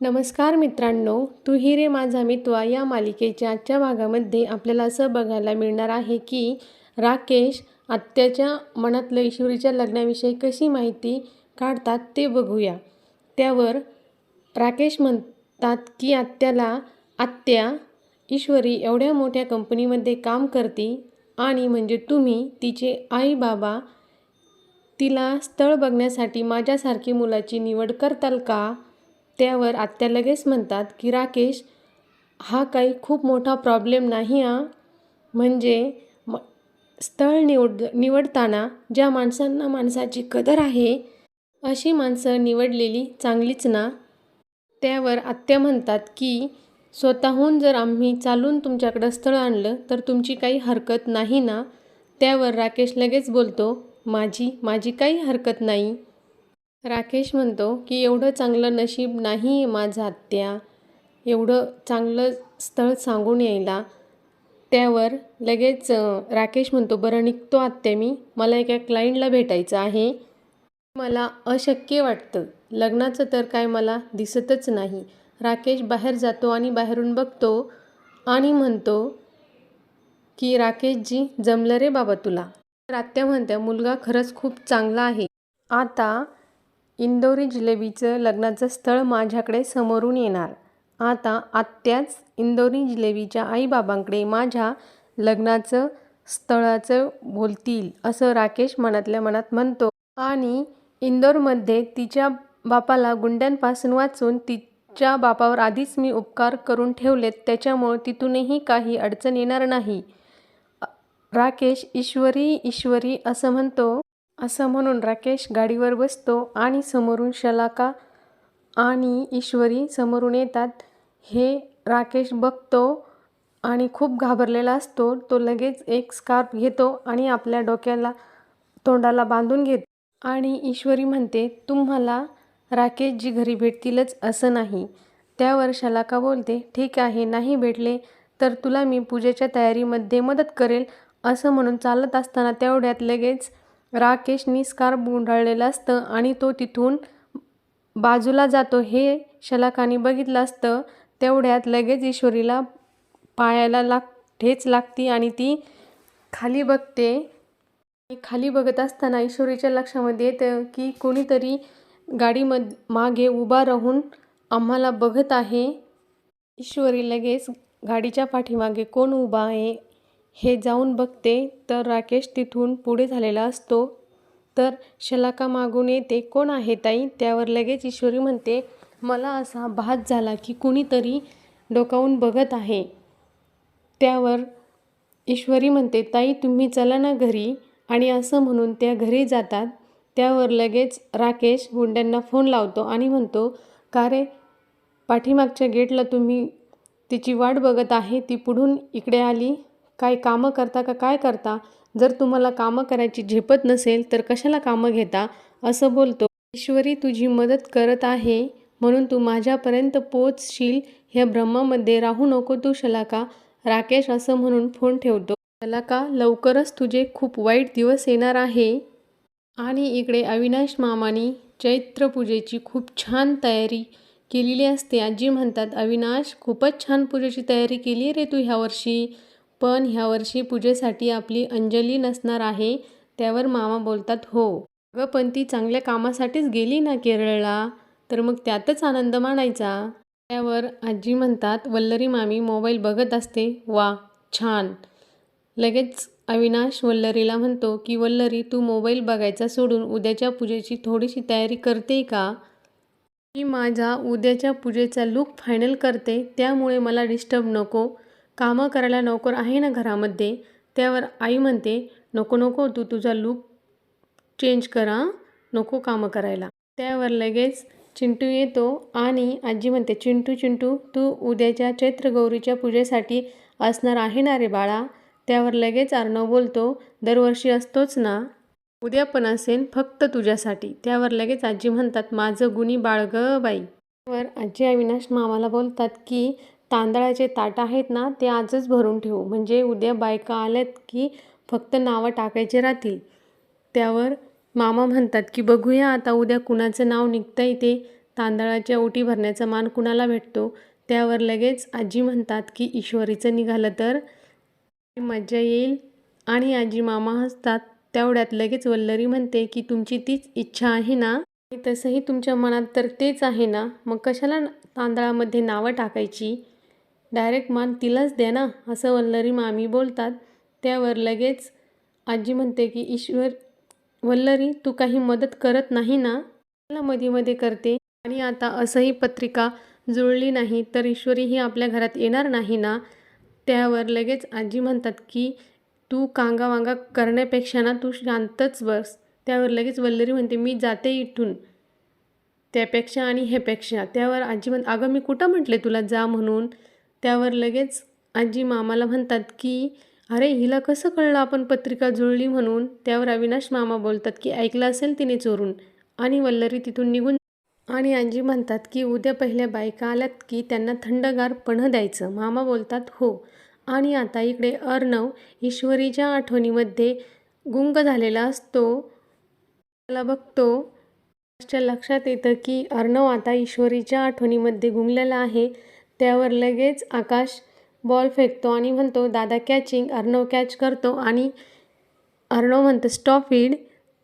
नमस्कार मित्रांनो तू ही रे माझा मित्वा या मालिकेच्या आजच्या भागामध्ये आपल्याला असं बघायला मिळणार आहे की राकेश आत्याच्या मनातलं ईश्वरीच्या लग्नाविषयी कशी माहिती काढतात ते बघूया. त्यावर राकेश म्हणतात की आत्याला आत्या ईश्वरी एवढ्या मोठ्या कंपनीमध्ये काम करते आणि म्हणजे तुम्ही तिचे आई बाबा तिला स्थळ बघण्यासाठी माझ्यासारखी मुलाची निवड करताल का? त्यावर आत्या लगेच म्हणतात की राकेश हा काही खूप मोठा प्रॉब्लेम नाही हा. म्हणजे म स्थळ निवड निवडताना ज्या माणसांना माणसाची कदर आहे अशी माणसं निवडलेली चांगलीच ना? त्यावर आत्या म्हणतात की स्वतःहून जर आम्ही चालून तुमच्याकडं स्थळ आणलं तर तुमची काही हरकत नाही ना? त्यावर राकेश लगेच बोलतो माझी माझी काही हरकत नाही. राकेश म्हणतो की एवढं चांगलं नशीब नाही आहे माझं आत्या. एवढं चांगलं स्थळ सांगून यायला. त्यावर लगेच राकेश म्हणतो बरं निघतो आत्या मी. मला एका क्लायंटला भेटायचं आहे. मला अशक्य वाटतं. लग्नाचं तर काय मला दिसतच नाही. राकेश बाहेर जातो आणि बाहेरून बघतो आणि म्हणतो की राकेशजी जमलं रे बाबा तुला. तर आत्या म्हणत्या मुलगा खरंच खूप चांगला आहे. आता इंदोरी जिलेबीचं लग्नाचं स्थळ माझ्याकडे समोरून येणार. आता आत्याच इंदोरी जिलेबीच्या आईबाबांकडे माझ्या लग्नाचं स्थळाचं बोलतील असं राकेश मनातल्या मनात म्हणतो. आणि इंदोरमध्ये तिच्या बापाला गुंड्यांपासून वाचून तिच्या बापावर आधीच मी उपकार करून ठेवलेत त्याच्यामुळं तिथूनही काही अडचण येणार नाही. राकेश ईश्वरी ईश्वरी असं म्हणतो. असं म्हणून राकेश गाडीवर बसतो आणि समोरून शलाका आणि ईश्वरी समोरून येतात. हे राकेश बघतो आणि खूप घाबरलेला असतो. तो लगेच एक स्कार्फ घेतो आणि आपल्या डोक्याला तोंडाला बांधून घेतो. आणि ईश्वरी म्हणते तुम्हाला राकेशजी घरी भेटतीलच असं नाही. त्यावर शलाका बोलते ठीक आहे नाही भेटले तर तुला मी पूजेच्या तयारीमध्ये मदत करेल. असं म्हणून चालत असताना तेवढ्यात लगेच राकेशनी स्कार्फ गुंडाळलेलं असतं आणि तो तिथून बाजूला जातो. हे शलाकाने बघितलं असतं. तेवढ्यात लगेच ईश्वरीला पायाला लाग ठेच लागती आणि ती खाली बघते. खाली बघत असताना ईश्वरीच्या लक्षामध्ये येतं की कोणीतरी गाडीमध मागे उभा राहून आम्हाला बघत आहे. ईश्वरी लगेच गाडीच्या पाठीमागे कोण उभा आहे? हे जाऊन बघते तर राकेश तिथून पुढे झालेला असतो. तर शलाका मागून येते कोण आहे ताई? त्यावर लगेच ईश्वरी म्हणते मला असा भास झाला की कुणीतरी डोकावून बघत आहे. त्यावर ईश्वरी म्हणते ताई तुम्ही चला ना घरी. आणि असं म्हणून त्या घरी जातात. त्यावर लगेच राकेश गुंड्यांना फोन लावतो आणि म्हणतो का रे पाठीमागच्या गेटला तुम्ही तिची वाट बघत आहे? ती पुढून इकडे आली. काय कामं करता का काय करता? जर तुम्हाला कामं करायची झेपत नसेल तर कशाला कामं घेता? असं बोलतो. ईश्वरी तुझी मदत करत आहे म्हणून तू माझ्यापर्यंत पोचशील. ह्या भ्रमामध्ये राहू नको तू शलाका. राकेश असं म्हणून फोन ठेवतो. शलाका लवकरच तुझे खूप वाईट दिवस येणार आहे. आणि इकडे अविनाश मामानी चैत्र पूजेची खूप छान तयारी केलेली असते. आजी म्हणतात अविनाश खूपच छान पूजेची तयारी केली रे तू ह्यावर्षी पण ह्यावर्षी पूजेसाठी आपली अंजली नसणार आहे त्यावर मामा बोलतात हो. अगं पण ती चांगल्या कामासाठीच गेली ना केरळला? तर मग त्यातच आनंद मानायचा. त्यावर आजी म्हणतात वल्लरी मामी मोबाईल बघत असते. वा छान. लगेच अविनाश वल्लरीला म्हणतो की वल्लरी तू मोबाईल बघायचा सोडून उद्याच्या पूजेची थोडीशी तयारी करते का? मी माझा उद्याच्या पूजेचा लूक फायनल करते त्यामुळे मला डिस्टर्ब नको. कामं करायला नोकर आहे ना घरामध्ये? त्यावर आई म्हणते नको नको तू तुझा लूक चेंज करा नको कामं करायला. त्यावर लगेच चिंटू येतो आणि आजी म्हणते चिंटू चिंटू तू उद्याच्या चैत्रगौरीच्या पूजेसाठी असणार आहे ना रे बाळा? त्यावर लगेच अर्णव बोलतो दरवर्षी असतोच ना. उद्या पण असेल फक्त तुझ्यासाठी. त्यावर लगेच आजी म्हणतात माझं गुणी बाळ ग बाई. त्यावर आजी अविनाश मामाला बोलतात की तांदळाचे ताट आहेत ना ते आजच भरून ठेवू. म्हणजे उद्या बायका आल्यात की फक्त नावं टाकायचे राहतील. त्यावर मामा म्हणतात की बघूया आता उद्या कुणाचं नाव निघतंय ते. तांदळाच्या ओटी भरण्याचा मान कुणाला भेटतो? त्यावर लगेच आजी म्हणतात की ईश्वरीचं निघालं तर? मज्जा येईल. आणि आजी मामा हसतात. तेवढ्यात लगेच वल्लरी म्हणते की तुमची तीच इच्छा आहे ना? आणि तसंही तुमच्या मनात तर तेच आहे ना. मग कशाला तांदळामध्ये नावं टाकायची? डायरेक्ट मान तिलाच द्या ना असं वल्लरी मामी बोलतात. त्यावर लगेच आजी म्हणते की ईश्वर वल्लरी तू काही मदत करत नाही ना? मला मध्ये मध्ये करते. आणि आता असंही पत्रिका जुळली नाही तर ईश्वरी ही आपल्या घरात येणार नाही ना? त्यावर लगेच आजी म्हणतात की तू कांगावांगा करण्यापेक्षा ना तू शांतच बस. त्यावर लगेच वल्लरी म्हणते मी जाते इथून त्यापेक्षा आणि हेपेक्षा त्यावर आजी म्हण अगं मी कुठं म्हटले तुला जा म्हणून? त्यावर लगेच आजी मामाला म्हणतात की अरे हिला कसं कळलं आपण पत्रिका जुळली म्हणून? त्यावर अविनाश मामा बोलतात की ऐकलं असेल तिने चोरून. आणि वल्लरी तिथून निघून आणि आजी म्हणतात की उद्या पहिल्या बायका आल्यात की त्यांना थंडगार पणं द्यायचं. मामा बोलतात हो. आणि आता इकडे अर्णव ईश्वरीच्या आठवणीमध्ये गुंग झालेला असतो. त्याला बघतो. लक्षात येतं की अर्णव आता ईश्वरीच्या आठवणीमध्ये गुंगलेला आहे. त्यावर लगेच आकाश बॉल फेकतो आणि म्हणतो दादा कॅचिंग अर्णव कॅच करतो. आणि अर्णव म्हणतं स्टॉप इड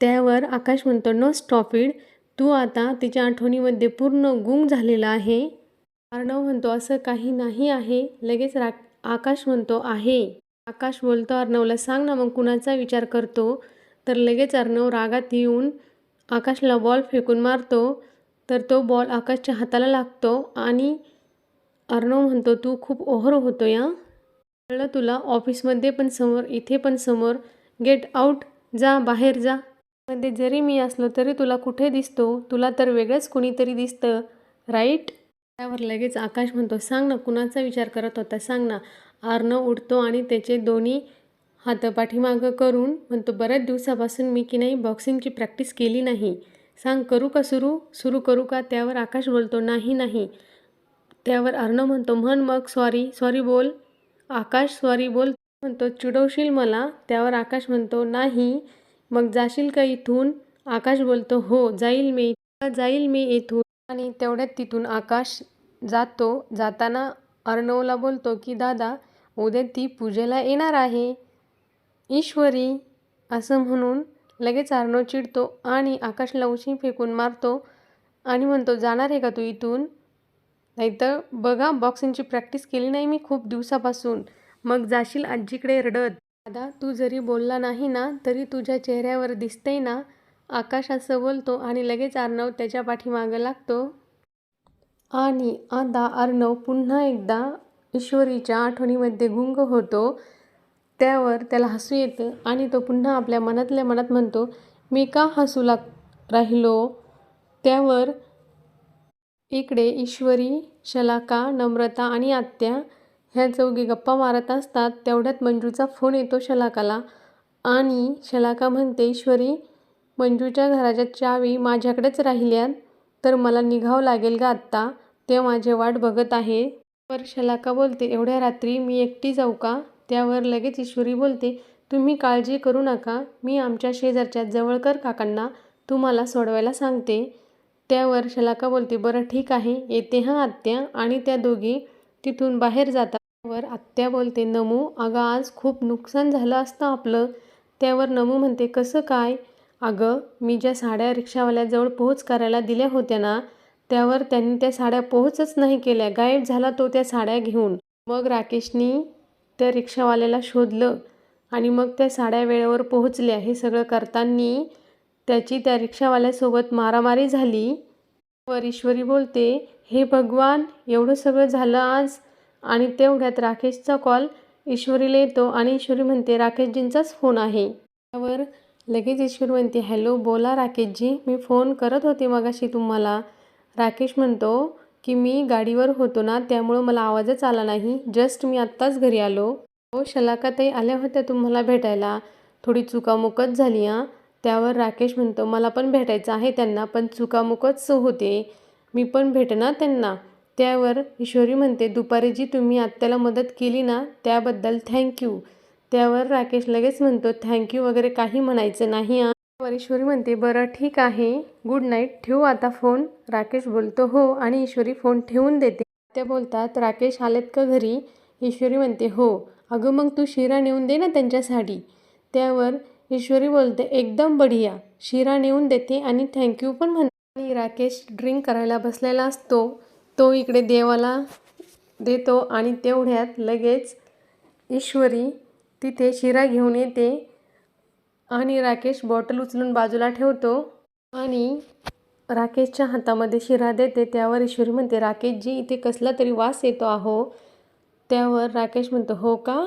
त्यावर आकाश म्हणतो नो स्टॉप इड तू आता तिच्या आठवणीमध्ये पूर्ण गुंग झालेला आहे. अर्णव म्हणतो असं काही नाही आहे. लगेच रा आकाश म्हणतो आहे. आकाश बोलतो अर्णवला सांग ना मग कुणाचा विचार करतो. तर लगेच अर्णव रागात येऊन आकाशला बॉल फेकून मारतो. तर तो बॉल आकाशच्या हाताला लागतो आणि अर्णव म्हणतो तू खूप ओहर होतो या कळलं तुला? ऑफिसमध्ये पण समोर इथे पण समोर. Get out. जा बाहेर जा. मध्ये जरी मी असलो तरी तुला कुठे दिसतो? तुला तर वेगळंच कुणीतरी दिसतं राईट? त्यावर लगेच आकाश म्हणतो सांग ना कुणाचा विचार करत होता? सांग ना. अर्णव उठतो आणि त्याचे दोन्ही हात पाठीमागं करून म्हणतो बऱ्याच दिवसापासून मी की नाही बॉक्सिंगची प्रॅक्टिस केली नाही. सांग करू का सुरू? सुरू करू का? त्यावर आकाश बोलतो नाही नाही. त्यावर अर्णव म्हणतो म्हण मग सॉरी सॉरी बोल. आकाश सॉरी बोल म्हणतो चिडवशील मला त्यावर आकाश म्हणतो नाही मग जाशील का इथून आकाश बोलतो हो जाईल मी. जाईल मी इथून आणि तेवढ्यात तिथून आकाश जातो. जाताना अर्णवला बोलतो की दादा उद्या ती पूजेला येणार आहे. ईश्वरी असं म्हणून लगेच अर्णव चिडतो आणि आकाशला उशी फेकून मारतो आणि म्हणतो जाणार आहे का तू इथून? नाहीतर बघा बॉक्सिंगची प्रॅक्टिस केली नाही मी खूप दिवसापासून. मग जाशील आजीकडे रडत. दादा तू जरी बोलला नाही ना तरी तुझ्या चेहऱ्यावर दिसतंय ना आकाश असं बोलतो आणि लगेच अर्णव त्याच्या पाठीमागं लागतो. आणि आता अर्णव पुन्हा एकदा ईश्वरीच्या आठवणीमध्ये गुंग होतो. त्यावर त्याला हसू येतं आणि तो पुन्हा आपल्या मनातल्या मनात म्हणतो मी का हसू लाग राहिलो? त्यावर इकडे ईश्वरी शलाका नम्रता आणि आत्या ह्या चौघी गप्पा मारत असतात. तेवढ्यात मंजूचा फोन येतो शलाकाला. आणि शलाका म्हणते ईश्वरी मंजूच्या घराच्या चावी माझ्याकडेच राहिल्यात. तर मला निघावं लागेल का आत्ता. ते माझे वाट बघत आहे. पर शलाका बोलते एवढ्या रात्री मी एकटी जाऊ का? त्यावर लगेच ईश्वरी बोलते तुम्ही काळजी करू नका. मी आमच्या शेजारच्या जवळकर काकांना तुम्हाला सोडवायला सांगते. त्यावर शलाका बोलते? बरं ठीक आहे. येते हां आत्या आणि त्या दोघी तिथून बाहेर जातात त्यावर आत्या बोलते नमू अगं आज खूप नुकसान झालं असतं आपलं. त्यावर नमू म्हणते कसं काय? अगं मी ज्या साड्या रिक्षावाल्याजवळ पोहोच करायला दिल्या होत्या ना त्यावर त्यांनी त्या साड्या पोहोचच नाही केल्या. गायब झाला तो त्या साड्या घेऊन. मग राकेशनी त्या रिक्षावाल्याला शोधलं आणि मग त्या साड्या वेळेवर पोहोचल्या. हे सगळं करताना त्याची त्या रिक्षावाल्यासोबत मारामारी झाली. वर ईश्वरी बोलते हे भगवान एवढं सगळं झालं आज आणि तेवढ्यात राकेशचा कॉल ईश्वरीला येतो आणि ईश्वरी म्हणते राकेशजींचाच फोन आहे. त्यावर लगेच ईश्वरी म्हणते हॅलो बोला राकेशजी मी फोन करत होते मगाशी तुम्हाला. राकेश म्हणतो की मी गाडीवर होतो ना त्यामुळं मला आवाजच आला नाही. जस्ट मी आत्ताच घरी आलो. हो शलाकाताई आल्या होत्या तुम्हाला भेटायला. थोडी चुकामुकच झाली हां. त्यावर राकेश म्हणतो मला पण भेटायचं आहे त्यांना पण चुकामुकच होते. मी पण भेटणार त्यांना. त्यावर ईश्वरी म्हणते दुपारी जी तुम्ही आत्याला मदत केली ना त्याबद्दल थँक्यू त्यावर राकेश लगेच म्हणतो थँक्यू वगैरे काही म्हणायचं नाही त्यावर वर ईश्वरी म्हणते बरं ठीक आहे. गुड नाईट ठेवू आता फोन राकेश बोलतो हो. आणि ईश्वरी फोन ठेवून देते. त्या बोलतात राकेश आलेत का घरी? ईश्वरी म्हणते हो. अगं मग तू शिरा नेऊन दे ना त्यांच्यासाठी. त्यावर ईश्वरी बोलते एकदम बढिया. शिरा नेऊन देते आणि थँक्यू पण म्हणते. आणि राकेश ड्रिंक करायला बसलेला असतो. तो इकडे देवाला देतो आणि तेवढ्यात लगेच ईश्वरी तिथे शिरा घेऊन येते आणि राकेश बॉटल उचलून बाजूला ठेवतो आणि राकेशच्या हातामध्ये शिरा देते. त्यावर ईश्वरी म्हणते राकेशजी इथे कसला तरी वास येतो आहो त्यावर राकेश म्हणतो हो का?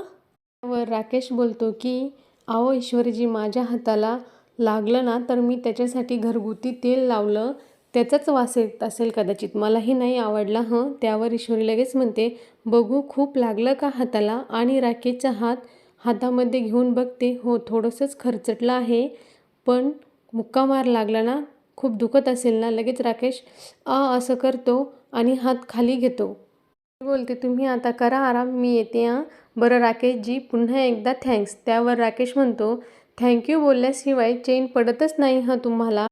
त्यावर राकेश बोलतो की अहो ईश्वरीजी माझ्या हाताला लागलं ना तर मी त्याच्यासाठी घरगुती तेल लावलं. त्याचाच वास येत असेल कदाचित. मलाही नाही आवडला हं त्यावर ईश्वरी लगेच म्हणते. बघू खूप लागलं का हाताला? आणि राकेशचा हात हातामध्ये घेऊन बघते. हो थोडंसंच खरचटलं आहे पण मुक्का मार लागला ना खूप दुखत असेल ना लगेच राकेश आ असं करतो आणि हात खाली घेतो. बोलते तुम्ही आता करा आराम मी येते हां. बरं राकेशजी पुन्हा एकदा थँक्स त्यावर राकेश म्हणतो थँक्यू बोलल्याशिवाय चेन पडतच नाही हं तुम्हाला.